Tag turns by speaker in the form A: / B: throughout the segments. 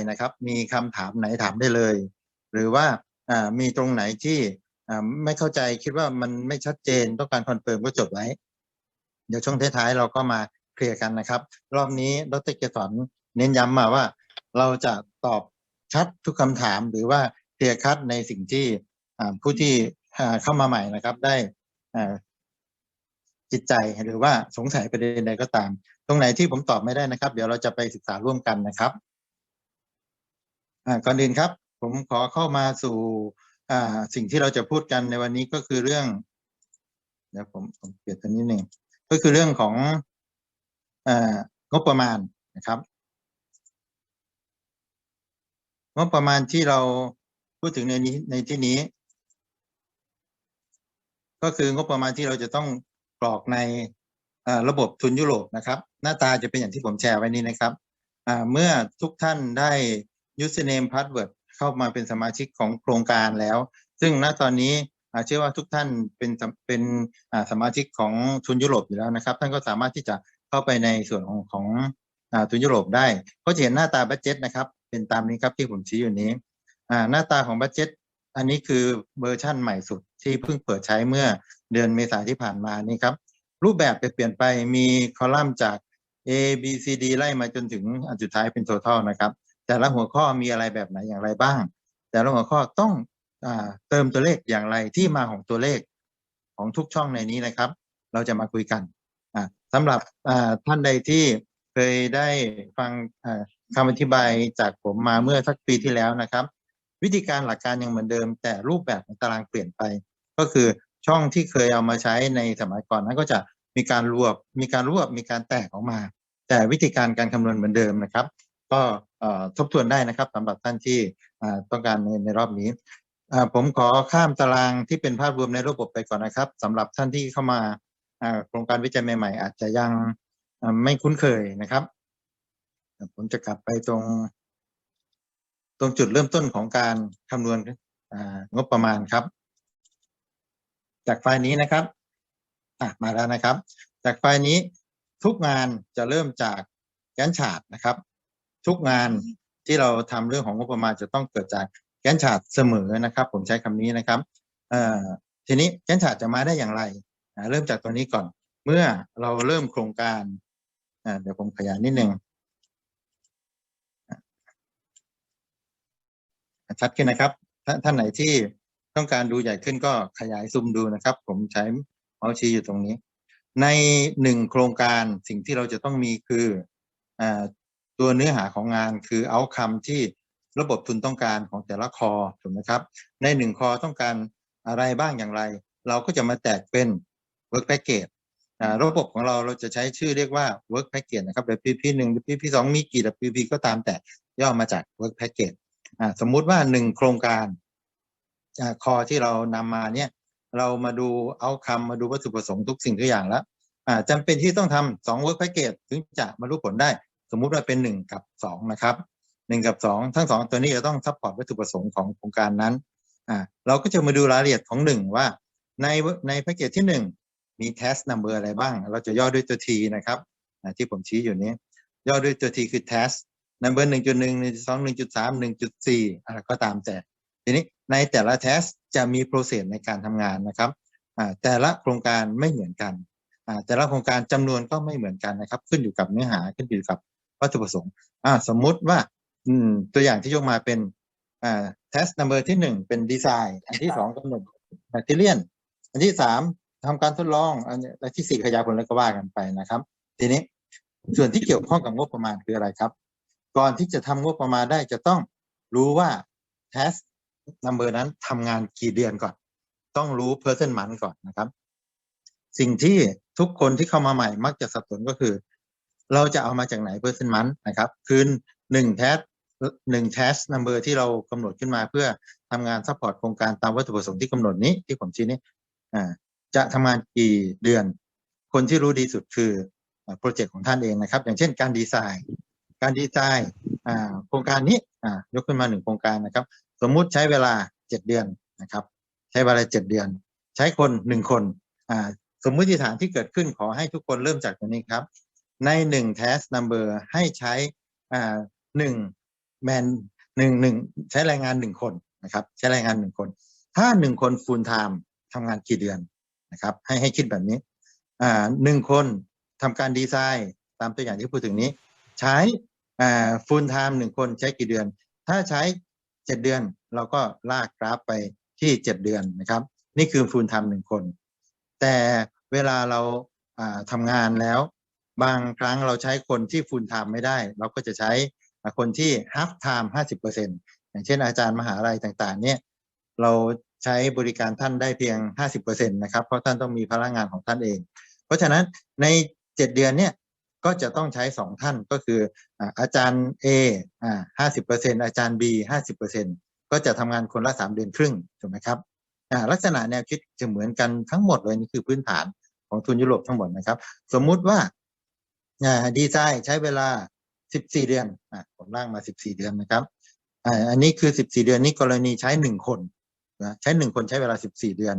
A: นะครับ มีคำถามไหนถามได้เลย หรือว่ามีตรงไหนที่ไม่เข้าใจคิดว่ามันไม่ชัดเจนต้องการคอนเฟิร์มก็จดไว้ เดี๋ยวช่วงท้ายๆเราก็มาเคลียร์กันนะครับ รอบนี้ดรเกษรเน้นย้ำมาว่า เราจะตอบชัดทุกคำถามหรือว่าเคลียร์คัดในสิ่งที่ผู้ที่เข้ามาใหม่นะครับ ได้จิตใจหรือว่าสงสัยประเด็นใดก็ตาม ตรงไหนที่ผมตอบไม่ได้นะครับ เดี๋ยวเราจะไปศึกษาร่วมกันนะครับ ก่อนอื่นครับ ผมขอเข้ามาสู่สิ่งที่เราจะพูดกันในวันนี้ก็คือเรื่องเดี๋ยวผมผมเปลี่ยนตัวนี้หนึ่งก็คือเรื่องของอ่างบประมาณนะครับงบประมาณที่เราพูดถึงในนี้ในที่นี้ ก็คืองบประมาณที่เราจะต้องกรอกในระบบทุนยุโรปนะครับ หน้าตาจะเป็นอย่างที่ผมแชร์ไว้นี้นะครับเมื่อทุกท่านได้ username password เข้ามาเป็นสมาชิกของโครงการแล้ว ซึ่งณตอนนี้อ่าเชื่อว่าทุกท่านเป็นเป็นสมาชิกของทุนยุโรปอยู่แล้วนะครับ ท่านก็สามารถที่จะเข้าไปในส่วนของของทุนยุโรปได้ก็จะเห็นหน้าตาบัจเจ็ตนะครับ เป็นตามนี้ครับที่ผมชี้อยู่นี้หน้าตาของบัจเจ็ตอันนี้คือเวอร์ชั่นใหม่สุดที่เพิ่งเปิดใช้เมื่อเดือนเมษายนที่ผ่านมานี่ครับ รูปแบบไปเปลี่ยนไปมีคอลัมน์จาก A B C D ไล่มาจนถึงอันสุดท้ายเป็น total นะครับ แต่ละหัวข้อมีอะไรแบบไหนอย่างไรบ้าง แต่ละหัวข้อต้องอเติมตัวเลขอย่างไรที่มาของตัวเลขของทุกช่องในนี้นะครับ เราจะมาคุยกันอ่าสำหรับท่านใดที่เคยได้ฟังอ่าคำอธิบายจากผมมาเมื่อสักปีที่แล้วนะครับ วิธีการหลักการยังเหมือนเดิม แต่รูปแบบของตารางเปลี่ยนไป ก็คือช่องที่เคยเอามาใช้ในสมัยก่อนนั้นก็จะมีการรวบมีการรวบมีการแตกออกมา แต่วิธีการการคำนวณเหมือนเดิมนะครับ ก็ ทบทวนได้นะครับสำหรับท่านที่ต้องการในในรอบนี้ผมขอข้ามตารางที่เป็นภาพรวมในระบบไปก่อนนะครับสำหรับท่านที่เข้ามาโครงการวิจัยใหม่ ๆ อาจจะยังไม่คุ้นเคยนะครับ ผมจะกลับไปตรง ตรงจุดเริ่มต้นของการคำนวณงบประมาณครับ จากไฟล์นี้นะครับมาแล้วนะครับ จากไฟล์นี้ทุกงานจะเริ่มจากแกนฉาดนะครับ ทุกงานที่เราทำเรื่องของงบประมาณจะต้องเกิดจากแกนฉาดเสมอนะครับ ผมใช้คำนี้นะครับทีนี้แกนฉาดจะมาได้อย่างไรเริ่มจากตัวนี้ก่อน เมื่อเราเริ่มโครงการเดี๋ยวผมขยายนิดนึงอะชัดขึ้นนะครับท่านท่านไหนที่ต้องการดูใหญ่ขึ้นก็ขยายซูมดูนะครับ ผมใช้เมาส์ชี้อยู่ตรงนี้ ในหนึ่งโครงการสิ่งที่เราจะต้องมีคืออ ตัวเนื้อหาของงานคือเอาคำที่ระบบทุนต้องการของแต่ละคอถูกไหมครับ ในหนึ่งคอต้องการอะไรบ้างอย่างไร เราก็จะมาแตกเป็น work package ระบบของเราเราจะใช้ชื่อเรียกว่า work package นะครับ WPP หนึ่ง WPP สองมีกี่ WPP ก็ตามแต่ย่อมาจาก work package สมมุติว่าหนึ่งโครงการคอที่เรานำมาเนี่ยเรามาดูเอาคำมาดูวัตถุประสงค์ทุกสิ่งทุกอย่างแล้วจำเป็นที่ต้องทำสอง work package ถึงจะมารู้ผลได้ สมมุติว่าเป็นหนึ่งกับสองนะครับหนึ่งกับสองทั้งสองตัวนี้จะต้องซัพพอร์ตวัตถุประสงค์ของโครงการนั้นอ่าเราก็จะมาดูรายละเอียดของหนึ่งว่าในในแพ็กเกจที่หนึ่งมี test number อะไรบ้าง เราจะย่อด้วยตัว T นะครับอ่าที่ผมชี้อยู่นี้ ย่อด้วยตัว T คือ test number หนึ่งจุดหนึ่งหนึ่งสองหนึ่งจุดสามหนึ่งจุดสี่อะไรก็ตามแต่ ทีนี้ในแต่ละ test จะมี process ในการทำงานนะครับอ่าแต่ละโครงการไม่เหมือนกันอ่าแต่ละโครงการจำนวนก็ไม่เหมือนกันนะครับ ขึ้นอยู่กับเนื้อหาขึ้นอยู่กับ วัตถุประสงค์อ่าสมมุติว่า อืม ตัวอย่างที่ยกมาเป็นอ่า test number ที่หนึ่งเป็นดีไซน์ อันที่สองกำหนด material อันที่สามทำการทดลอง อันนี้และที่สี่ขยายผลแล้วก็ว่ากันไปนะครับ ทีนี้ส่วนที่เกี่ยวข้องกับงบประมาณคืออะไรครับ ก่อนที่จะทำงบประมาณได้จะต้องรู้ว่า test number นั้นทำงานกี่เดือนก่อน ต้องรู้ person month ก่อนนะครับ สิ่งที่ทุกคนที่เข้ามาใหม่มักจะสับสนก็คือ เราจะเอามาจากไหน person month นนะครับ คือหนึ่ง test หนึ่ง test number ที่เรากำหนดขึ้นมาเพื่อทำงานซัพพอร์ตโครงการตามวัตถุประสงค์ที่กำหนดนี้ที่ผมชี้นี้จะทำงานกี่เดือน คนที่รู้ดีสุดคือโปรเจกต์ของท่านเองนะครับ อย่างเช่นการดีไซน์ การดีไซน์โครงการนี้ยกขึ้นมาหนึ่งโครงการนะครับ สมมุติใช้เวลาเจ็ดเดือนนะครับ ใช้เวลาเจ็ดเดือน ใช้คนหนึ่งคนสมมุติฐานที่เกิดขึ้นขอให้ทุกคนเริ่มจากตรงนี้ครับ ในหนึ่ง test number ให้ใช้อ่าหนึ่งแมนหนึ่งหนึ่งใช้แรงงานหนึ่งคนนะครับใช้แรงงานหนึ่งคน ถ้าหนึ่งคนฟูลไทม์ทำงานกี่เดือนนะครับให้ให้คิดแบบนี้อ่าหนึ่งคนทำการดีไซน์ตามตัวอย่างที่พูดถึงนี้ ใช้อ่าฟูลไทม์หนึ่งคนใช้กี่เดือน ถ้าใช้เจ็ดเดือนเราก็ลากกราฟไปที่เจ็ดเดือนนะครับ นี่คือฟูลไทม์หนึ่งคน แต่เวลาเราทำงานแล้ว บางครั้งเราใช้คนที่ฟูลไทม์ไม่ได้ เราก็จะใช้คนที่ half time ห้าสิบเปอร์เซ็นอย่างเช่นอาจารย์มหาลัยต่างๆ เนี่ยเราใช้บริการท่านได้เพียง 50%นะครับ เพราะท่านต้องมีพลังงานของท่านเอง เพราะฉะนั้นใน 7 เดือนเนี่ยก็จะต้องใช้ 2 ท่านก็คืออาจารย์ A อ่า50%อร์เซ็นอาจารย์ B 50%ก็จะทำงานคนละ 3 เดือนครึ่งถูกไหมครับลักษณะแนวคิดจะเหมือนกันทั้งหมดเลยนี่คือพื้นฐานของทุนยุโรปทั้งหมดนะครับ สมมุติว่า ดีไซน์ใช้เวลา 14 เดือนอผมร่างมา 14 เดือนนะครับอันนี้คือ 14 เดือนนี้กรณีใช้1คนนะใช้1คนใช้เวลา 14 เดือน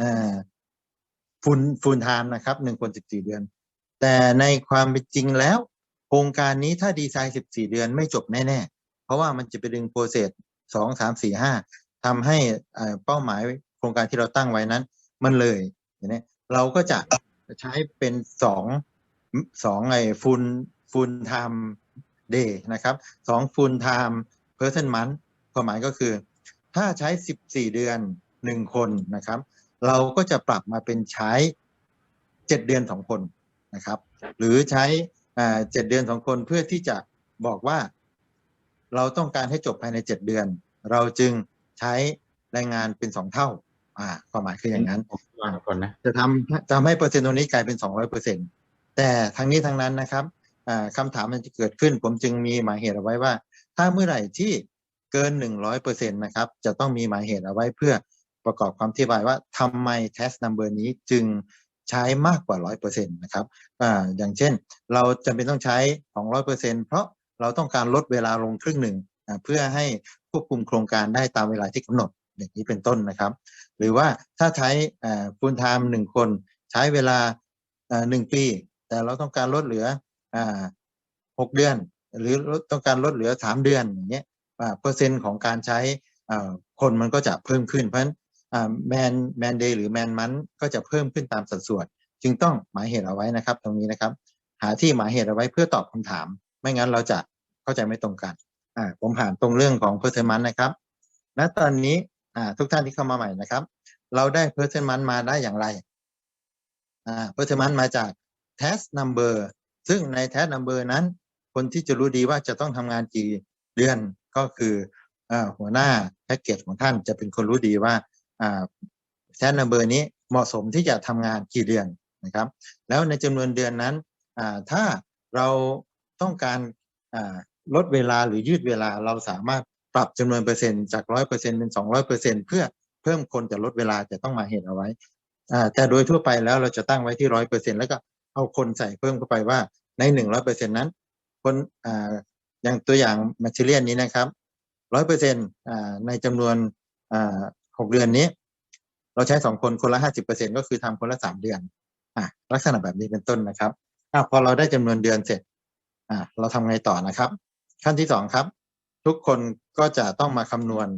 A: อฟูลฟูลไทม์นะครับ1คน 14 เดือน แต่ในความเป็นจริงแล้ว โครงการนี้ถ้าดีไซน์ 14 เดือนไม่จบแน่ๆ เพราะว่ามันจะไปดึงโปรเซส2 3 4 5ทำให้เอ่อเป้าหมายโครงการที่เราตั้งไว้นั้น มันเลยอย่างนี้เราก็จะใช้เป็นสอง สองไอ้ฟูลฟูลไทม์เดย์นะครับสองฟูลไทม์เพอร์เซนมันความหมายก็คือ ถ้าใช้ 14 เดือนหนึ่งคนนะครับ เราก็จะปรับมาเป็นใช้ 7 เดือนสองคนนะครับ หรือใช้อ่าเจ็ดเดือนสองคนเพื่อที่จะบอกว่า เราต้องการให้จบภายใน7เดือน เราจึงใช้แรงงานเป็นสองเท่า อ่าความหมายคืออย่างนั้น
B: ผมวางก่อนนะ
A: จะทำทำให้เปอร์เซ็นต์ตรงนี้กลายเป็นสองร้อยเปอร์เซ็น แต่ทั้งนี้ทั้งนั้นนะครับอ่าคำถามมันจะเกิดขึ้น ผมจึงมีหมายเหตุเอาไว้ว่า ถ้าเมื่อไหร่ที่เกินหนึ่งร้อยเปอร์เซ็นตนะครับ จะต้องมีหมายเหตุเอาไว้เพื่อประกอบความอธิบายว่าทำไม test number นี้จึงใช้มากกว่าร้อยเปอร์เซ็นตนะครับออย่างเช่น เราจำเป็นต้องใช้สองร้อยเปอร์เซ็นเพราะเราต้องการลดเวลาลงครึ่งหนึ่ง เพื่อให้ควบคุมโครงการได้ตามเวลาที่กำหนดอย่างนี้เป็นต้นนะครับ หรือว่าถ้าใช้ฟูลไทม์หนึ่งคนใช้เวลาหนึ่งปี แต่เราต้องการลดเหลือหกเดือน หรือต้องการลดเหลือสามเดือนอย่างเงี้ยเปอร์เซ็นต์ของการใช้คนมันก็จะเพิ่มขึ้นเพราะฉะนั้นแมนแมนเดย์หรือแมนมันก็จะเพิ่มขึ้นตามสัดส่วน จึงต้องหมายเหตุเอาไว้นะครับ ตรงนี้นะครับ หาที่หมายเหตุเอาไว้เพื่อตอบคำถาม ไม่งั้นเราจะเข้าใจไม่ตรงกันอ่าผมผ่านตรงเรื่องของ performance นนะครับณตอนนี้อ่าทุกท่านที่เข้ามาใหม่นะครับ เราได้ performance มาได้อย่างไรอ่า performance มาจาก test number ซึ่งใน test number นั้น คนที่จะรู้ดีว่าจะต้องทำงานกี่เดือนก็คืออหัวหน้าแพ็กเกจของท่านจะเป็นคนรู้ดีว่าอ่า test number นี้เหมาะสมที่จะทำงานกี่เดือนนะครับ แล้วในจำนวนเดือนนั้นถ้าเราต้องการลดเวลาหรือยืดเวลาเราสามารถปรับจำนวนเปอร์เซ็นต์จากร้อยเปอร์เซ็นเป็นสองร้อยเปอร์เซ็นเพื่อเพิ่มคนจะลดเวลาจะต้องมาเหตุเอาไว้แต่โดยทั่วไปแล้วเราจะตั้งไว้ที่ร้อยเปอร์เซ็นแล้วก็ เอาคนใส่เพิ่มเข้าไปว่าในหนึ่งร้อยเปอร์เซ็นนั้น คนอ่าอย่างตัวอย่างมาเชเลียนนี้นะครับร้อยเปอร์เซ็นอ่าในจำนวนอ่าหกเดือนนี้ เราใช้สองคนคนละห้าสิบเปอร์เซ็นก็คือทำคนละสามเดือนอ่าลักษณะแบบนี้เป็นต้นนะครับอ่าพอเราได้จำนวนเดือนเสร็จอ่าเราทำไงต่อนะครับ ขั้นที่สองครับ ทุกคนก็จะต้องมาคำนวณ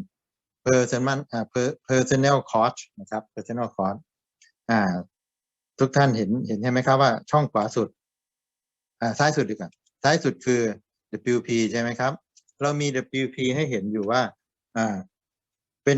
A: personal อ่า personal cost นะครับ personal cost อ่า ทุกท่านเห็นเห็นใช่ไหมครับว่าช่องขวาสุด อ่าซ้ายสุดดีกว่าซ้ายสุดคือ WP ใช่ไหมครับ เรามี WP ให้เห็นอยู่ว่า อ่า เป็น